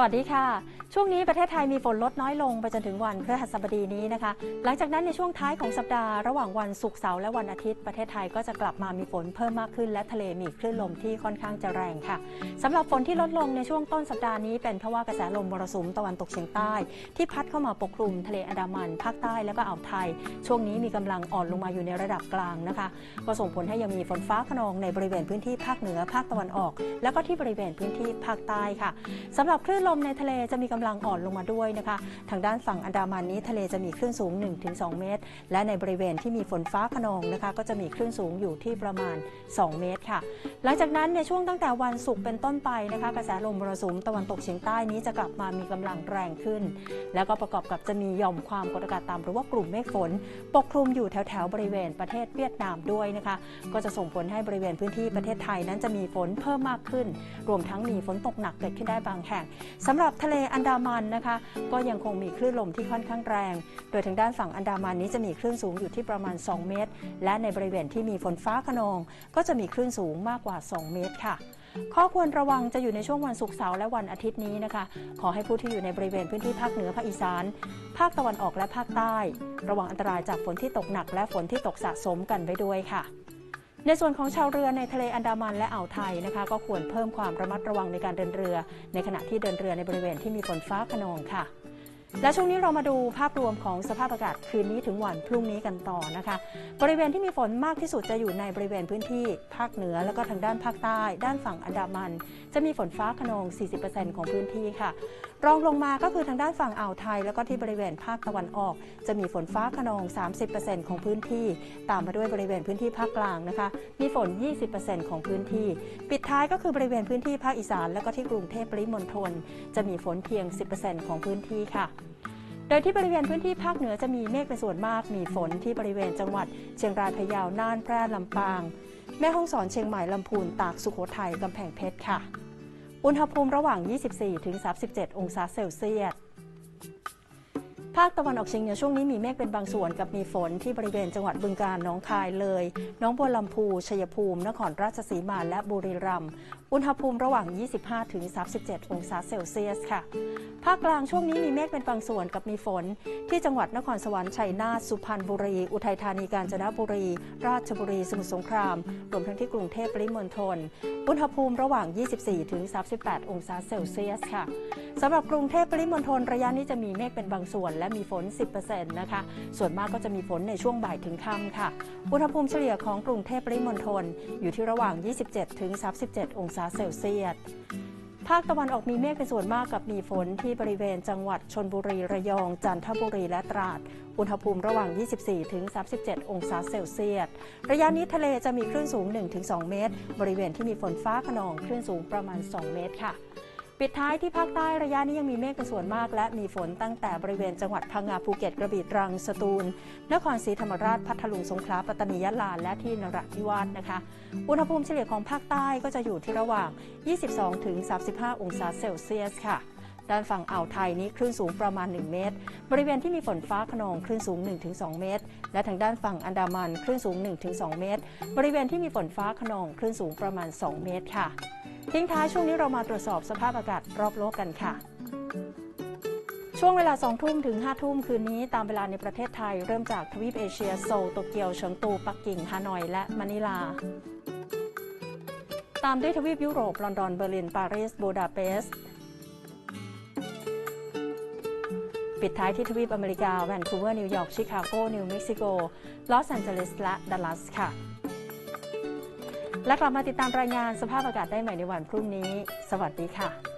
วัสดีค่ะ ช่วงนี้ประเทศไทยมีฝนลดน้อยลงไปจนถึงวันพฤหัสบดีนี้นะคะ หลังจากนั้นในช่วงท้ายของสัปดาห์ระหว่างวันศุกร์เสาร์และวันอาทิตย์ ประเทศไทยก็จะกลับมามีฝนเพิ่มมากขึ้น และทะเลมีคลื่นลมที่ค่อนข้างจะแรงค่ะสำหรับฝนที่ลดลงในช่วงต้นสัปดาห์นี้เป็นเพราะว่ากระแสลมมรสุมตะวันตกเฉียงใต้ ที่พัดเข้ามาปกคลุมทะเลอันดามัน ภาคใต้และก็อ่าวไทย ช่วงนี้มีกำลังอ่อนลงมาอยู่ในระดับกลางนะคะ ก็ส่งผลให้ยังมีฝนฟ้าขนองในบริเวณพื้นที่ภาคเหนือภาคตะวันออก แล้วก็ที่บริเวณพื้นที่ภาคใต้ค่ะสำหรับคลื่นลมในทะเลจะมีกำลังอ่อนลงมาด้วยนะคะ ทางด้านฝั่งอันดามันนี้ทะเลจะมีคลื่นสูง 1-2 เมตร และในบริเวณที่มีฝนฟ้าขนองนะคะ ก็จะมีคลื่นสูงอยู่ที่ประมาณ 2 เมตรค่ะ หลังจากนั้นในช่วงตั้งแต่วันศุกร์เป็นต้นไปนะคะกระแสลมมรสุมตะวันตกเฉียงใต้นี้จะกลับมามีกำลังแรงขึ้น แล้วก็ประกอบกับจะมีหย่อมความกดอากาศต่ำหรือว่ากลุ่มเมฆฝน ปกคลุมอยู่แถวๆบริเวณประเทศเวียดนามด้วยนะคะ ก็จะส่งผลให้บริเวณพื้นที่ประเทศไทยนั้นจะมีฝนเพิ่มมากขึ้น รวมทั้งมีฝนตกหนักเกิดขึ้นได้บางแห่งสำหรับทะเลอันดาามันนะคะ ก็ยังคงมีคลื่นลมที่ค่อนข้างแรง โดยทางด้านฝั่งอันดามันนี้จะมีคลื่นสูงอยู่ที่ประมาณ 2 เมตร และในบริเวณที่มีฝนฟ้าขนอง ก็จะมีคลื่นสูงมากกว่า 2 เมตรค่ะข้อควรระวังจะอยู่ในช่วงวันศุกร์เสาร์และวันอาทิตย์นี้นะคะ ขอให้ผู้ที่อยู่ในบริเวณพื้นที่ภาคเหนือภาคอีสาน ภาคตะวันออกและภาคใต้ ระวังอันตรายจากฝนที่ตกหนักและฝนที่ตกสะสมกันไปด้วยค่ะ ในส่วนของชาวเรือในทะเลอันดามันและอ่าวไทยนะคะก็ควรเพิ่มความระมัดระวังในการเดินเรือ ในขณะที่เดินเรือในบริเวณที่มีฝนฟ้าขนองค่ะ และช่วงนี้เรามาดูภาพรวมของสภาพอากาศคืนนี้ถึงวันพรุ่งนี้กันต่อนะคะ บริเวณที่มีฝนมากที่สุดจะอยู่ในบริเวณพื้นที่ภาคเหนือ แล้วก็ทางด้านภาคใต้ ด้านฝั่งอันดามัน จะมีฝนฟ้าขนอง 40%ของพื้นที่ค่ะ รองลงมาก็คือทางด้านฝั่งอ่าวไทย แล้วก็ที่บริเวณภาคตะวันออก จะมีฝนฟ้าขนอง 30%ของพื้นที่ ตามมาด้วยบริเวณพื้นที่ภาคกลางนะคะ มีฝน 20%ของพื้นที่ ปิดท้ายก็คือบริเวณพื้นที่ภาคอีสาน แล้วก็ที่กรุงเทพปริมณฑลจะมีฝนเพียง 10%ของพื้นที่ค่ะดยที่บริเวณพื้นที่ภาคเหนือจะมีเมฆเป็นส่วนมาก มีฝนที่บริเวณจังหวัด เชียงรายพะเยา น่าน แพร่ ลำปาง แม่ฮ่องสอน เชียงใหม่ ลำพูน ตาก สุโขทัย กำแพงเพชร ค่ะ อุณหภูมิระหว่าง 24-37 องศาเซลเซียส ภาคตะวันออกเฉียงเหนือช่วงนี้มีเมฆเป็นบางส่วนกับมีฝนที่บริเวณจังหวัดบึงกาฬหนองคาย เลย น้องบัวลำพู ชัยภูมิ นครราชสีมา และบุรีรัมย์ อุณหภูมิระหว่าง 25-37 องศาเซลเซียสค่ะ ภาคกลางช่วงนี้มีเมฆเป็นบางส่วนกับมีฝน ที่จังหวัดนครสวรรค์ชัยนาทสุพรรณบุรี อุทัยธานีกาญจนบุรี ราชบุรีสมุทรสงคราม รวมทั้งที่กรุงเทพปริมณฑลอุณหภูมิระหว่าง 24-38 องศาเซลเซียสค่ะสำหรับกรุงเทพปริมณฑลระยะนี้จะมีเมฆเป็นบางส่วน และมีฝน 10%นะคะ ส่วนมากก็จะมีฝนในช่วงบ่ายถึงค่ำค่ะ อุณหภูมิเฉลี่ยของกรุงเทพปริมณฑลอยู่ที่ระหว่าง 27-37 องศาเซลเซียส ภาคตะวันออกมีเมฆเป็นส่วนมากกับมีฝนที่บริเวณจังหวัดชนบุรี ระยอง จันทบุรีและตราด อุณหภูมิระหว่าง 24 ถึง 37 องศาเซลเซียส ระยะนี้ทะเลจะมีคลื่นสูง 1-2 เมตร บริเวณที่มีฝนฟ้าขนองคลื่นสูงประมาณ 2 เมตรค่ะ ปิดท้ายที่ภาคใต้ระยะนี้ยังมีเมฆเป็นส่วนมาก และมีฝนตั้งแต่บริเวณจังหวัดพังงาภูเก็ตกระบี่ตรังสตูล นครศรีธรรมราชพัทลุงสงขลาปัตตานียะลาและที่นราธิวาสนะคะ อุณหภูมิเฉลี่ยของภาคใต้ก็จะอยู่ที่ระหว่าง 22-35 องศาเซลเซียสค่ะด้านฝั่งอ่าวไทยนี้คลื่นสูงประมาณ 1 เมตร บริเวณที่มีฝนฟ้าขนองคลื่นสูง 1-2 เมตร และทางด้านฝั่งอันดามันคลื่นสูง 1-2 เมตร บริเวณที่มีฝนฟ้าขนองคลื่นสูงประมาณ 2 เมตรค่ะ ทิ้งท้ายช่วงนี้เรามาตรวจสอบสภาพอากาศรอบโลกกันค่ะ ช่วงเวลา 2 ทุ่มถึง 5 ทุ่มคืนนี้ตามเวลาในประเทศไทย เริ่มจากทวีปเอเชียโซลโตเกียวเฉิงตูปักกิ่งฮานอย และมะนิลา ตามด้วยทวีปยุโรปลอนดอนเบอร์ลินปารีสบูดาเปสต์ปิดท้ายที่ทวีปอเมริกาแวนคูเวอร์นิวยอร์กชิคาโกนิวเม็กซิโกลอสแอนเจลิสและดัลลัสค่ะ และกลับมาติดตามรายงานสภาพอากาศได้ใหม่ในวันพรุ่งนี้ สวัสดีค่ะ